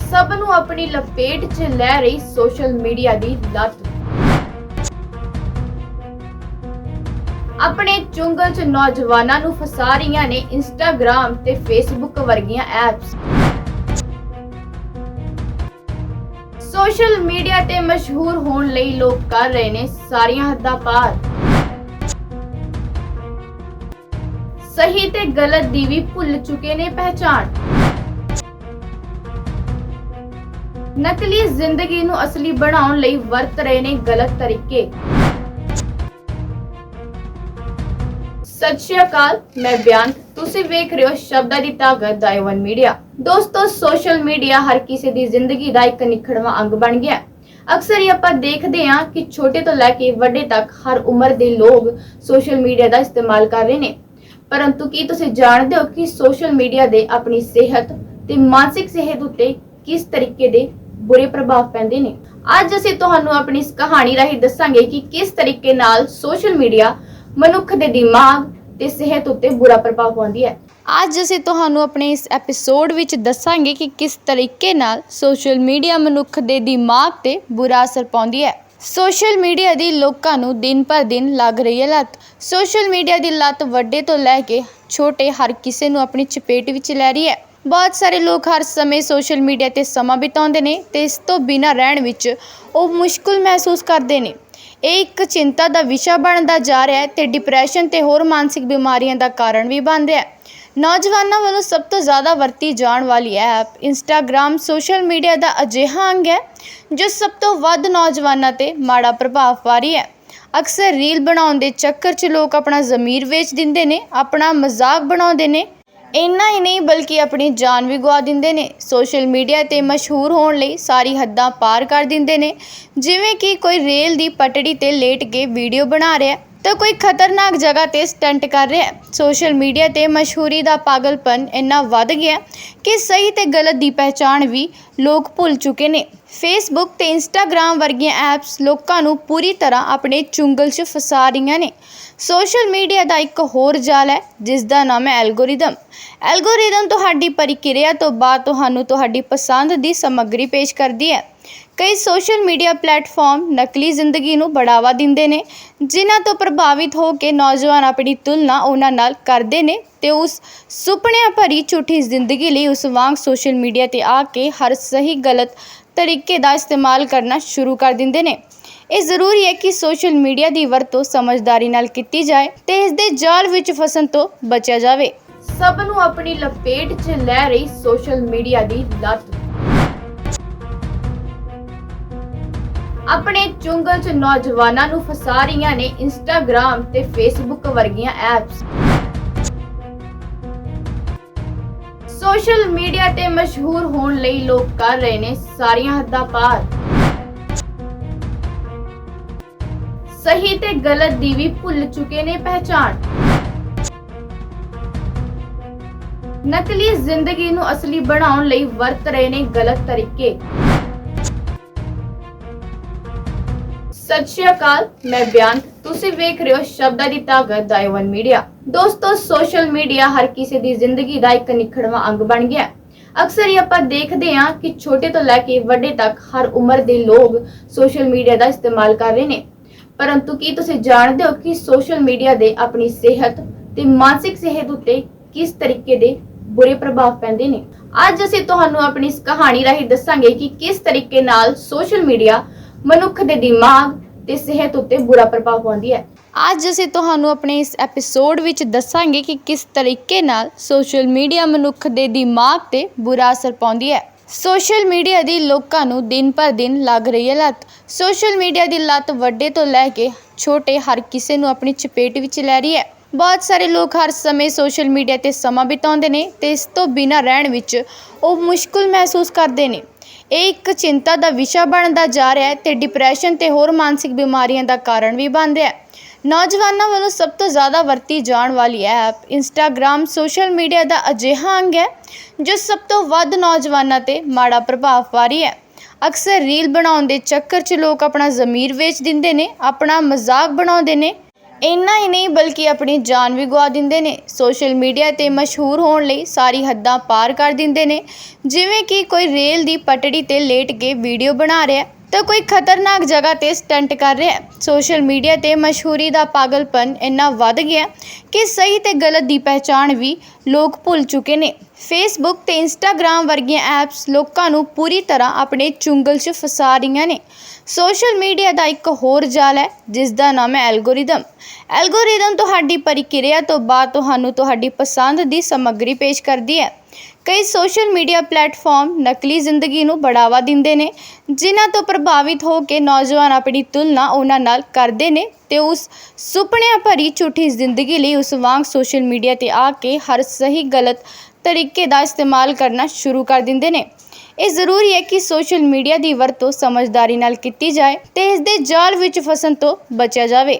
ਸਭ ਨੂੰ ਆਪਣੀ ਲਪੇਟ 'ਚ ਲੈ ਰਹੀ ਸੋਸ਼ਲ ਮੀਡੀਆ ਦੀ ਲੱਤ। ਆਪਣੇ ਚੁੰਗਲ 'ਚ ਨੌਜਵਾਨਾਂ ਨੂੰ ਫਸਾ ਰਹੀਆਂ ਨੇ ਇੰਸਟਾਗ੍ਰam ਤੇ ਫੇਸਬੁੱਕ ਵਰਗੀਆਂ ਐਪਸ ਸੋਸ਼ਲ ਮੀਡੀਆ ਤੇ ਮਸ਼ਹੂਰ ਹੋਣ ਲਈ ਲੋਕ ਕਰ ਰਹੇ ਨੇ ਸਾਰੀਆਂ ਹੱਦਾਂ ਪਾਰ। ਸਹੀ ਤੇ ਗਲਤ ਦੀ ਵੀ ਭੁੱਲ ਚੁੱਕੇ ਨੇ ਪਹਿਚਾਣ। ਨਕਲੀ ਜ਼ਿੰਦਗੀ ਨੂੰ ਅਸਲੀ ਬਣਾਉਣ ਲਈ ਵਰਤ ਰਹੇ ਨੇ ਗਲਤ ਤਰੀਕੇ। ਸਤਿ ਸ਼੍ਰੀ ਅਕਾਲ, ਮੈਂ ਬਿਆਨ ਤੁਸੀਂ ਵੇਖ ਰਹੇ ਹੋ ਸ਼ਬਦਾਂ ਦੀ ਤਾਕਤ ਦਾਇਵਨ ਮੀਡੀਆ। ਦੋਸਤੋ, ਸੋਸ਼ਲ ਮੀਡੀਆ ਹਰ ਕਿਸੇ ਦੀ ਜ਼ਿੰਦਗੀ ਦਾ ਇੱਕ ਨਿਖੜਵਾ ਅੰਗ ਬਣ ਗਿਆ ਅਕਸਰ ਹੀ ਆਪਾਂ ਦੇਖਦੇ ਹਾਂ ਕਿ ਛੋਟੇ ਤੋਂ ਲੈ ਕੇ ਵੱਡੇ ਤੱਕ ਹਰ ਉਮਰ ਦੇ ਲੋਕ ਸੋਸ਼ਲ ਮੀਡੀਆ ਦਾ ਇਸਤੇਮਾਲ ਕਰ ਰਹੇ ਨੇ। ਪਰੰਤੂ ਕੀ ਤੁਸੀਂ ਜਾਣਦੇ ਹੋ ਕਿ ਸੋਸ਼ਲ ਮੀਡੀਆ ਦੇ ਆਪਣੀ ਸਿਹਤ ਤੇ ਮਾਨਸਿਕ ਸਿਹਤ ਉੱਤੇ ਕਿਸ ਤਰੀਕੇ ਦੇ ਬੁਰੇ ਪ੍ਰਭਾਵ ਪੈਂਦੇ ਨੇ। ਅੱਜ ਅਸੀਂ ਤੁਹਾਨੂੰ ਆਪਣੀ ਇਸ ਕਹਾਣੀ ਰਾਹੀਂ ਦੱਸਾਂਗੇ ਕਿ ਕਿਸ ਤਰੀਕੇ ਨਾਲ ਸੋਸ਼ਲ ਮੀਡੀਆ ਮਨੁੱਖ ਦੇ ਦਿਮਾਗ ਤੇ ਸਿਹਤ ਉੱਤੇ ਬੁਰਾ ਪ੍ਰਭਾਵ ਪਾਉਂਦੀ ਹੈ। ਅੱਜ ਅਸੀਂ ਤੁਹਾਨੂੰ ਆਪਣੇ ਇਸ ਐਪੀਸੋਡ ਵਿੱਚ ਦੱਸਾਂਗੇ ਕਿ ਕਿਸ ਤਰੀਕੇ ਨਾਲ ਸੋਸ਼ਲ ਮੀਡੀਆ ਮਨੁੱਖ ਦੇ ਦਿਮਾਗ ਤੇ ਬੁਰਾ ਅਸਰ ਪਾਉਂਦੀ ਹੈ। ਸੋਸ਼ਲ ਮੀਡੀਆ ਦੀ ਲੋਕਾਂ ਨੂੰ ਦਿਨ ਪਰ ਦਿਨ ਲੱਗ ਰਹੀ ਹੈ ਲੱਤ। ਸੋਸ਼ਲ ਮੀਡੀਆ ਦੀ ਲੱਤ ਵੱਡੇ ਤੋਂ ਲੈ ਕੇ ਛੋਟੇ ਹਰ ਕਿਸੇ ਨੂੰ ਆਪਣੀ ਚਪੇਟ ਵਿੱਚ ਲੈ ਰਹੀ ਹੈ। ਬਹੁਤ ਸਾਰੇ ਲੋਕ ਹਰ ਸਮੇਂ ਸੋਸ਼ਲ ਮੀਡੀਆ ਤੇ ਸਮਾਂ ਬਿਤਾਉਂਦੇ ਨੇ ਅਤੇ ਇਸ ਤੋਂ ਬਿਨਾਂ ਰਹਿਣ ਵਿੱਚ ਉਹ ਮੁਸ਼ਕਲ ਮਹਿਸੂਸ ਕਰਦੇ ਨੇ। ਇਹ ਇੱਕ ਚਿੰਤਾ ਦਾ ਵਿਸ਼ਾ ਬਣਦਾ ਜਾ ਰਿਹਾ ਹੈ ਤੇ ਡਿਪਰੈਸ਼ਨ ਅਤੇ ਹੋਰ ਮਾਨਸਿਕ ਬਿਮਾਰੀਆਂ ਦਾ ਕਾਰਨ ਵੀ ਬਣ ਰਿਹਾ ਹੈ। ਨੌਜਵਾਨਾਂ ਵੱਲੋਂ ਸਭ ਤੋਂ ਜ਼ਿਆਦਾ ਵਰਤੀ ਜਾਣ ਵਾਲੀ ਐਪ ਇੰਸਟਾਗ੍ਰਾਮ ਸੋਸ਼ਲ ਮੀਡੀਆ ਦਾ ਅਜਿਹਾ ਅੰਗ ਹੈ ਜੋ ਸਭ ਤੋਂ ਵੱਧ ਨੌਜਵਾਨਾਂ ਤੇ ਮਾੜਾ ਪ੍ਰਭਾਵ ਪਾ ਰਹੀ ਹੈ। ਅਕਸਰ ਰੀਲ ਬਣਾਉਣ ਦੇ ਚੱਕਰ 'ਚ ਲੋਕ ਆਪਣਾ ਜ਼ਮੀਰ ਵੇਚ ਦਿੰਦੇ ਨੇ, ਆਪਣਾ ਮਜ਼ਾਕ ਬਣਾਉਂਦੇ ਨੇ ਇੰਨਾ ਹੀ ਨਹੀਂ, ਬਲਕਿ ਆਪਣੀ ਜਾਨ ਵੀ ਗੁਆ ਦਿੰਦੇ ਨੇ। ਸੋਸ਼ਲ ਮੀਡੀਆ ਤੇ ਮਸ਼ਹੂਰ ਹੋਣ ਲਈ ਸਾਰੀ ਹੱਦਾਂ ਪਾਰ ਕਰ ਦਿੰਦੇ ਨੇ। ਜਿਵੇਂ ਕਿ ਕੋਈ ਰੇਲ ਦੀ ਪਟੜੀ ਤੇ ਲੇਟ ਕੇ ਵੀਡੀਓ ਬਣਾ ਰਿਹਾ ਤਾਂ ਕੋਈ ਖਤਰਨਾਕ ਜਗ੍ਹਾ ਤੇ ਸਟੰਟ ਕਰ ਰਿਹਾ ਸੋਸ਼ਲ ਮੀਡੀਆ ਤੇ ਮਸ਼ਹੂਰੀ ਦਾ ਪਾਗਲਪਨ ਇੰਨਾ ਵੱਧ ਗਿਆ ਕਿ ਸਹੀ ਤੇ ਗਲਤ ਦੀ ਪਹਿਚਾਣ ਵੀ ਲੋਕ ਭੁੱਲ ਚੁੱਕੇ ਨੇ। ਫੇਸਬੁੱਕ ਤੇ ਇੰਸਟਾਗ੍ਰam ਵਰਗੀਆਂ ਐਪਸ ਲੋਕਾਂ ਨੂੰ ਪੂਰੀ ਤਰ੍ਹਾਂ ਆਪਣੇ ਚੁੰਗਲ 'ਚ ਫਸਾ ਰਹੀਆਂ ਨੇ। ਸੋਸ਼ਲ ਮੀਡੀਆ ਦਾ ਇੱਕ ਹੋਰ ਜਾਲ ਹੈ ਜਿਸ ਦਾ ਨਾਮ ਹੈ ਐਲਗੋਰਿਦਮ ਐਲਗੋਰਿਦਮ ਤੁਹਾਡੀ ਪ੍ਰਕਿਰਿਆ ਤੋਂ ਬਾਅਦ ਤੁਹਾਨੂੰ ਤੁਹਾਡੀ ਪਸੰਦ ਦੀ ਸਮੱਗਰੀ ਪੇਸ਼ ਕਰਦੀ ਹੈ। ਕਈ ਸੋਸ਼ਲ ਮੀਡੀਆ ਪਲੇਟਫਾਰਮ ਨਕਲੀ ਜ਼ਿੰਦਗੀ ਨੂੰ ਬੜਾਵਾ ਦਿੰਦੇ ਨੇ, ਜਿਨ੍ਹਾਂ ਤੋਂ ਪ੍ਰਭਾਵਿਤ ਹੋ ਕੇ ਨੌਜਵਾਨ ਆਪਣੀ ਤੁਲਨਾ ਉਹਨਾਂ ਨਾਲ ਕਰਦੇ ਨੇ ਤੇ ਉਸ ਸੁਪਨਿਆਂ ਭਰੀ ਝੂਠੀ ਜ਼ਿੰਦਗੀ ਲਈ ਉਸ ਵਾਂਗ ਸੋਸ਼ਲ ਮੀਡੀਆ ਤੇ ਆ ਕੇ ਹਰ ਸਹੀ ਗਲਤ ਤਰੀਕੇ ਦਾ ਇਸਤੇਮਾਲ ਕਰਨਾ ਸ਼ੁਰੂ ਕਰ ਦਿੰਦੇ ਨੇ। ਇਹ ਜ਼ਰੂਰੀ ਹੈ ਕਿ ਸੋਸ਼ਲ ਮੀਡੀਆ ਦੀ ਵਰਤੋਂ ਸਮਝਦਾਰੀ ਨਾਲ ਕੀਤੀ ਜਾਏ ਤੇ ਇਸ ਦੇ ਜਾਲ ਵਿੱਚ ਫਸਣ ਤੋਂ ਬਚਿਆ ਜਾਵੇ। ਸਭ ਨੂੰ ਆਪਣੀ ਲਪੇਟ 'ਚ ਲੈ ਰਹੀ ਸੋਸ਼ਲ ਮੀਡੀਆ ਦੀ ਲੱਤ। ਆਪਣੇ ਚੁੰਗਲ 'ਚ ਨੌਜਵਾਨਾਂ ਨੂੰ ਫਸਾ ਰਹੀਆਂ ਨੇ ਇੰਸਟਾਗ੍ਰam ਤੇ ਫੇਸਬੁੱਕ ਵਰਗੀਆਂ ਐਪਸ। ਸੋਸ਼ਲ ਮੀਡੀਆ ਤੇ ਮਸ਼ਹੂਰ ਹੋਣ ਲਈ ਲੋਕ ਕਰ ਰਹੇ ਨੇ ਸਾਰੀਆਂ ਹੱਦਾਂ ਪਾਰ। ਸਹੀ ਤੇ ਗਲਤ ਦੀ ਵੀ ਭੁੱਲ ਚੁੱਕੇ ਨੇ ਪਹਿਚਾਣ। ਨਕਲੀ ਜ਼ਿੰਦਗੀ ਨੂੰ ਅਸਲੀ ਬਣਾਉਣ ਲਈ ਵਰਤ ਰਹੇ ਨੇ ਗਲਤ ਤਰੀਕੇ। ਸਤਿ ਸ਼੍ਰੀ ਅਕਾਲ, ਮੈਂ ਬਿਆਨ ਤੁਸੀਂ ਵੇਖ ਰਹੇ ਹੋ ਸ਼ਬਦਾਂ ਦੀ ਤਾਕਤ ਦਾਇਵਨ ਮੀਡੀਆ। ਦੋਸਤੋ ਸੋਸ਼ਲ ਮੀਡੀਆ ਹਰ ਕਿਸੇ ਦੀ ਜ਼ਿੰਦਗੀ ਦਾ ਇੱਕ ਨਿਖੜਵਾ ਅੰਗ ਬਣ ਗਿਆ ਅਕਸਰ ਹੀ ਆਪਾਂ ਦੇਖਦੇ ਹਾਂ ਕਿ ਛੋਟੇ ਤੋਂ ਲੈ ਕੇ ਵੱਡੇ ਤੱਕ ਹਰ ਉਮਰ ਦੇ ਲੋਕ ਸੋਸ਼ਲ ਮੀਡੀਆ ਦਾ ਇਸਤੇਮਾਲ ਕਰ ਰਹੇ ਨੇ। ਪਰੰਤੂ ਕੀ ਤੁਸੀਂ ਜਾਣਦੇ ਹੋ ਕਿ ਸੋਸ਼ਲ ਮੀਡੀਆ ਦੇ ਆਪਣੀ ਸਿਹਤ ਤੇ ਮਾਨਸਿਕ ਸਿਹਤ ਉੱਤੇ ਕਿਸ ਤਰੀਕੇ ਦੇ ਬੁਰੇ ਪ੍ਰਭਾਵ ਪੈਂਦੇ ਨੇ? ਅੱਜ ਅਸੀਂ ਤੁਹਾਨੂੰ ਆਪਣੀ ਇਸ ਕਹਾਣੀ ਰਾਹੀਂ ਦੱਸਾਂਗੇ ਕਿ ਕਿਸ ਤਰੀਕੇ ਨਾਲ ਸੋਸ਼ਲ ਮੀਡੀਆ ਮਨੁੱਖ ਦੇ ਦਿਮਾਗ ਤੇ ਸਿਹਤ ਉੱਤੇ ਬੁਰਾ ਪ੍ਰਭਾਵ ਪਾਉਂਦੀ ਹੈ। ਅੱਜ ਅਸੀਂ ਤੁਹਾਨੂੰ ਆਪਣੇ ਇਸ ਐਪੀਸੋਡ ਵਿੱਚ ਦੱਸਾਂਗੇ ਕਿ ਕਿਸ ਤਰੀਕੇ ਨਾਲ ਸੋਸ਼ਲ ਮੀਡੀਆ ਮਨੁੱਖ ਦੇ ਦਿਮਾਗ ਤੇ ਬੁਰਾ ਅਸਰ ਪਾਉਂਦੀ ਹੈ। ਸੋਸ਼ਲ ਮੀਡੀਆ ਦੀ ਲੋਕਾਂ ਨੂੰ ਦਿਨ ਪਰ ਦਿਨ ਲੱਗ ਰਹੀ ਹੈ ਲੱਤ। ਸੋਸ਼ਲ ਮੀਡੀਆ ਦੀ ਲੱਤ ਵੱਡੇ ਤੋਂ ਲੈ ਕੇ ਛੋਟੇ ਹਰ ਕਿਸੇ ਨੂੰ ਆਪਣੀ ਚਪੇਟ ਵਿੱਚ ਲੈ ਰਹੀ ਹੈ। ਬਹੁਤ ਸਾਰੇ ਲੋਕ ਹਰ ਸਮੇਂ ਸੋਸ਼ਲ ਮੀਡੀਆ ਤੇ ਸਮਾਂ ਬਿਤਾਉਂਦੇ ਨੇ ਤੇ ਇਸ ਤੋਂ ਬਿਨਾਂ ਰਹਿਣ ਵਿੱਚ ਉਹ ਮੁਸ਼ਕਲ ਮਹਿਸੂਸ ਕਰਦੇ ਨੇ। ਇਹ ਇੱਕ ਚਿੰਤਾ ਦਾ ਵਿਸ਼ਾ ਬਣਦਾ ਜਾ ਰਿਹਾ ਹੈ ਤੇ ਡਿਪਰੈਸ਼ਨ ਤੇ ਹੋਰ ਮਾਨਸਿਕ ਬਿਮਾਰੀਆਂ ਦਾ ਕਾਰਨ ਵੀ ਬਣ ਰਿਹਾ ਹੈ। ਨੌਜਵਾਨਾਂ ਵੱਲੋਂ ਸਭ ਤੋਂ ਜ਼ਿਆਦਾ ਵਰਤੀ ਜਾਣ ਵਾਲੀ ਐਪ ਇੰਸਟਾਗ੍ਰam ਸੋਸ਼ਲ ਮੀਡੀਆ ਦਾ ਅਜਿਹਾ ਅੰਗ ਹੈ ਜੋ ਸਭ ਤੋਂ ਵੱਧ ਨੌਜਵਾਨਾਂ ਤੇ ਮਾੜਾ ਪ੍ਰਭਾਵ ਪਾ ਰਹੀ ਹੈ। ਅਕਸਰ ਰੀਲ ਬਣਾਉਣ ਦੇ ਚੱਕਰ 'ਚ ਲੋਕ ਆਪਣਾ ਜ਼ਮੀਰ ਵੇਚ ਦਿੰਦੇ ਨੇ, ਆਪਣਾ ਮਜ਼ਾਕ ਬਣਾਉਂਦੇ ਨੇ ਇੰਨਾ ਹੀ ਨਹੀਂ, ਬਲਕਿ ਆਪਣੀ ਜਾਨ ਵੀ ਗਵਾ ਦਿੰਦੇ ਨੇ। ਸੋਸ਼ਲ ਮੀਡੀਆ ਤੇ ਮਸ਼ਹੂਰ ਹੋਣ ਲਈ ਸਾਰੀ ਹੱਦਾਂ ਪਾਰ ਕਰ ਦਿੰਦੇ ਨੇ। ਜਿਵੇਂ ਕਿ ਕੋਈ ਰੇਲ ਦੀ ਪਟੜੀ ਤੇ ਲੇਟ ਕੇ ਵੀਡੀਓ ਬਣਾ ਰਿਹਾ ਤਾਂ ਕੋਈ ਖਤਰਨਾਕ ਜਗ੍ਹਾ ਤੇ ਸਟੰਟ ਕਰ ਰਿਹਾ ਹੈ। ਸੋਸ਼ਲ ਮੀਡੀਆ ਤੇ ਮਸ਼ਹੂਰੀ ਦਾ ਪਾਗਲਪਨ ਇੰਨਾ ਵੱਧ ਗਿਆ ਕਿ ਸਹੀ ਤੇ ਗਲਤ ਦੀ ਪਹਿਚਾਣ ਵੀ ਲੋਕ ਭੁੱਲ ਚੁੱਕੇ ਨੇ। ਫੇਸਬੁੱਕ ਤੇ ਇੰਸਟਾਗ੍ਰam ਵਰਗੀਆਂ ਐਪਸ ਲੋਕਾਂ ਨੂੰ ਪੂਰੀ ਤਰ੍ਹਾਂ ਆਪਣੇ ਚੁੰਗਲ 'ਚ ਫਸਾ ਰਹੀਆਂ ਨੇ। ਸੋਸ਼ਲ ਮੀਡੀਆ ਦਾ ਇੱਕ ਹੋਰ ਜਾਲ ਹੈ ਜਿਸ ਦਾ ਨਾਮ ਹੈ ਐਲਗੋਰਿਦਮ ਐਲਗੋਰਿਦਮ ਤੁਹਾਡੀ ਪ੍ਰਕਿਰਿਆ ਤੋਂ ਬਾਅਦ ਤੁਹਾਨੂੰ ਤੁਹਾਡੀ ਪਸੰਦ ਦੀ ਸਮੱਗਰੀ ਪੇਸ਼ ਕਰਦੀ ਹੈ। ਕਈ ਸੋਸ਼ਲ ਮੀਡੀਆ ਪਲੇਟਫਾਰਮ ਨਕਲੀ ਜ਼ਿੰਦਗੀ ਨੂੰ ਬੜਾਵਾ ਦਿੰਦੇ ਨੇ, ਜਿਨ੍ਹਾਂ ਤੋਂ ਪ੍ਰਭਾਵਿਤ ਹੋ ਕੇ ਨੌਜਵਾਨ ਆਪਣੀ ਤੁਲਨਾ ਉਹਨਾਂ ਨਾਲ ਕਰਦੇ ਨੇ ਤੇ ਉਸ ਸੁਪਨਿਆਂ ਭਰੀ ਝੂਠੀ ਜ਼ਿੰਦਗੀ ਲਈ ਉਸ ਵਾਂਗ ਸੋਸ਼ਲ ਮੀਡੀਆ ਤੇ ਆ ਕੇ ਹਰ ਸਹੀ ਗਲਤ ਤਰੀਕੇ ਦਾ ਇਸਤੇਮਾਲ ਕਰਨਾ ਸ਼ੁਰੂ ਕਰ ਦਿੰਦੇ ਨੇ। ਇਹ ਜ਼ਰੂਰੀ ਹੈ ਕਿ ਸੋਸ਼ਲ ਮੀਡੀਆ ਦੀ ਵਰਤੋਂ ਸਮਝਦਾਰੀ ਨਾਲ ਕੀਤੀ ਜਾਏ ਤੇ ਇਸ ਦੇ ਜਾਲ ਵਿੱਚ ਫਸਣ ਤੋਂ ਬਚਿਆ ਜਾਵੇ।